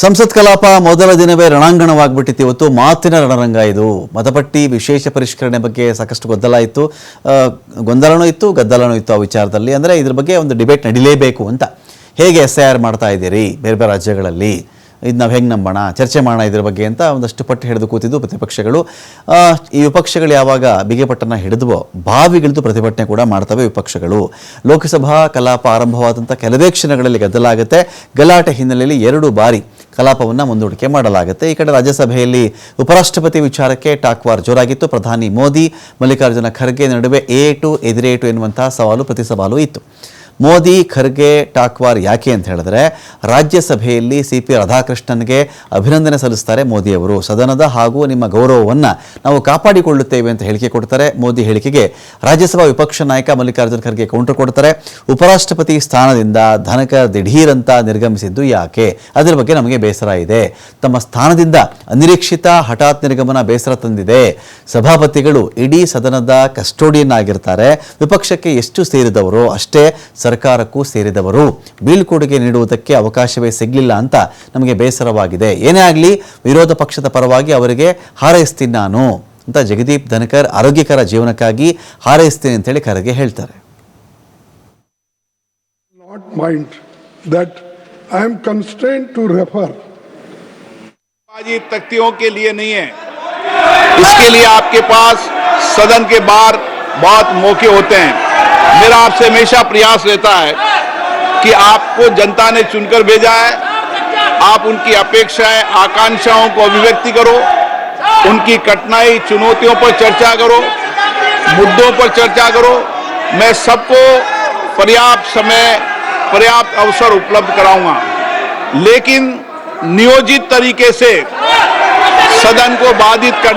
ಸಂಸತ್ ಕಲಾಪ ಮೊದಲ ದಿನವೇ ರಣಾಂಗಣವಾಗ್ಬಿಟ್ಟಿತ್ತು. ಇವತ್ತು ಮಾತಿನ ರಣರಂಗ ಇದು. ಮತಪಟ್ಟಿ ವಿಶೇಷ ಪರಿಷ್ಕರಣೆ ಬಗ್ಗೆ ಸಾಕಷ್ಟು ಗೊಂದಲ ಇತ್ತು ಗೊಂದಲನೂ ಇತ್ತು, ಗದ್ದಲನೂ ಇತ್ತು ಆ ವಿಚಾರದಲ್ಲಿ. ಅಂದರೆ ಇದ್ರ ಬಗ್ಗೆ ಒಂದು ಡಿಬೇಟ್ ನಡಿಲೇಬೇಕು ಅಂತ. ಹೇಗೆ ಎಸ್ ಐ ಆರ್ ಮಾಡ್ತಾ ಇದ್ದೀರಿ ಬೇರೆ ಬೇರೆ ರಾಜ್ಯಗಳಲ್ಲಿ? ಇದು ನಾವು ಹೆಂಗೆ ನಂಬೋಣ? ಚರ್ಚೆ ಮಾಡೋಣ ಇದ್ರ ಬಗ್ಗೆ ಅಂತ ಒಂದಷ್ಟು ಪಟ್ಟು ಹಿಡಿದು ಕೂತಿದ್ದು ಪ್ರತಿಪಕ್ಷಗಳು. ಈ ವಿಪಕ್ಷಗಳು ಯಾವಾಗ ಬಿಗೆಪಟ್ಟನ್ನು ಹಿಡಿದುವೋ, ಬಾವಿಗಿಳಿದು ಪ್ರತಿಭಟನೆ ಕೂಡ ಮಾಡ್ತವೆ ವಿಪಕ್ಷಗಳು. ಲೋಕಸಭಾ ಕಲಾಪ ಆರಂಭವಾದಂಥ ಕೆಲವೇ ಕ್ಷಣಗಳಲ್ಲಿ ಗದ್ದಲಾಗುತ್ತೆ. ಗಲಾಟೆ ಹಿನ್ನೆಲೆಯಲ್ಲಿ ಎರಡು ಬಾರಿ ಕಲಾಪವನ್ನು ಮುಂದೂಡಿಕೆ ಮಾಡಲಾಗುತ್ತೆ. ಈ ಕಡೆ ರಾಜ್ಯಸಭೆಯಲ್ಲಿ ಉಪರಾಷ್ಟ್ರಪತಿ ವಿಚಾರಕ್ಕೆ ಟಾಕ್ವಾರ್ ಜೋರಾಗಿತ್ತು. ಪ್ರಧಾನಿ ಮೋದಿ, ಮಲ್ಲಿಕಾರ್ಜುನ ಖರ್ಗೆ ನಡುವೆ ಏಟು, ಎದಿರೇಟು ಎನ್ನುವಂತಹ ಸವಾಲು ಪ್ರತಿ ಸವಾಲು ಇತ್ತು. ಮೋದಿ, ಖರ್ಗೆ ಟಾಕ್ವಾರ್ ಯಾಕೆ ಅಂತ ಹೇಳಿದ್ರೆ ರಾಜ್ಯಸಭೆಯಲ್ಲಿ ಸಿ ಪಿ ರಾಧಾಕೃಷ್ಣನ್ಗೆ ಅಭಿನಂದನೆ ಸಲ್ಲಿಸ್ತಾರೆ ಮೋದಿಯವರು ಸದನದ ಹಾಗೂ ನಿಮ್ಮ ಗೌರವವನ್ನು ನಾವು ಕಾಪಾಡಿಕೊಳ್ಳುತ್ತೇವೆ ಅಂತ ಹೇಳಿಕೆ ಕೊಡ್ತಾರೆ. ಮೋದಿ ಹೇಳಿಕೆಗೆ ರಾಜ್ಯಸಭಾ ವಿಪಕ್ಷ ನಾಯಕ ಮಲ್ಲಿಕಾರ್ಜುನ ಖರ್ಗೆ ಕೌಂಟರ್ ಕೊಡ್ತಾರೆ. ಉಪರಾಷ್ಟ್ರಪತಿ ಸ್ಥಾನದಿಂದ ಧನಕ ದಿಢೀರ್ ಅಂತ ನಿರ್ಗಮಿಸಿದ್ದು ಯಾಕೆ? ಅದರ ಬಗ್ಗೆ ನಮಗೆ ಬೇಸರ ಇದೆ. ತಮ್ಮ ಸ್ಥಾನದಿಂದ ಅನಿರೀಕ್ಷಿತ ಹಠಾತ್ ನಿರ್ಗಮನ ಬೇಸರ ತಂದಿದೆ. ಸಭಾಪತಿಗಳು ಇಡೀ ಸದನದ ಕಸ್ಟೋಡಿಯನ್ ಆಗಿರ್ತಾರೆ. ವಿಪಕ್ಷಕ್ಕೆ ಎಷ್ಟು ಸೇರಿದವರು ಅಷ್ಟೇ ಸರ್ಕಾರಕ್ಕೂ ಸೇರಿದವರು ಬೀಳ್ಕೊಡುಗೆ ನೀಡುವುದಕ್ಕೆ ಅವಕಾಶವೇ ಸಿಗಲಿಲ್ಲ ಅಂತ ನಮಗೆ ಬೇಸರವಾಗಿದೆ ಏನೇ ಆಗಲಿ ವಿರೋಧ ಪಕ್ಷದ ಪರವಾಗಿ ಅವರಿಗೆ ಹಾರೈಸ್ತೀನಿ ನಾನು ಅಂತ ಜಗದೀಪ್ ಧನಕರ್ ಆರೋಗ್ಯಕರ ಜೀವನಕ್ಕಾಗಿ ಹಾರೈಸ್ತೀನಿ ಅಂತೇಳಿ ಖರ್ಗೆ ಹೇಳ್ತಾರೆ not mind that I am constrained to refer बाजी तख्तियों के लिए नहीं है इसके लिए आपके पास सदन के बाहर बहुत मौके होते हैं मेरा आपसे हमेशा प्रयास रहता है कि आपको जनता ने चुनकर भेजा है। आप उनकी अपेक्षाएँ, आकांक्षाओं को अभिव्यक्ति करो। उनकी कठिनाई, चुनौतियों पर चर्चा करो। मुद्दों पर चर्चा करो। मैं सबको पर्याप्त समय, पर्याप्त अवसर उपलब्ध कराऊँगा। लेकिन नियोजित तरीके से सदन को बाधित करने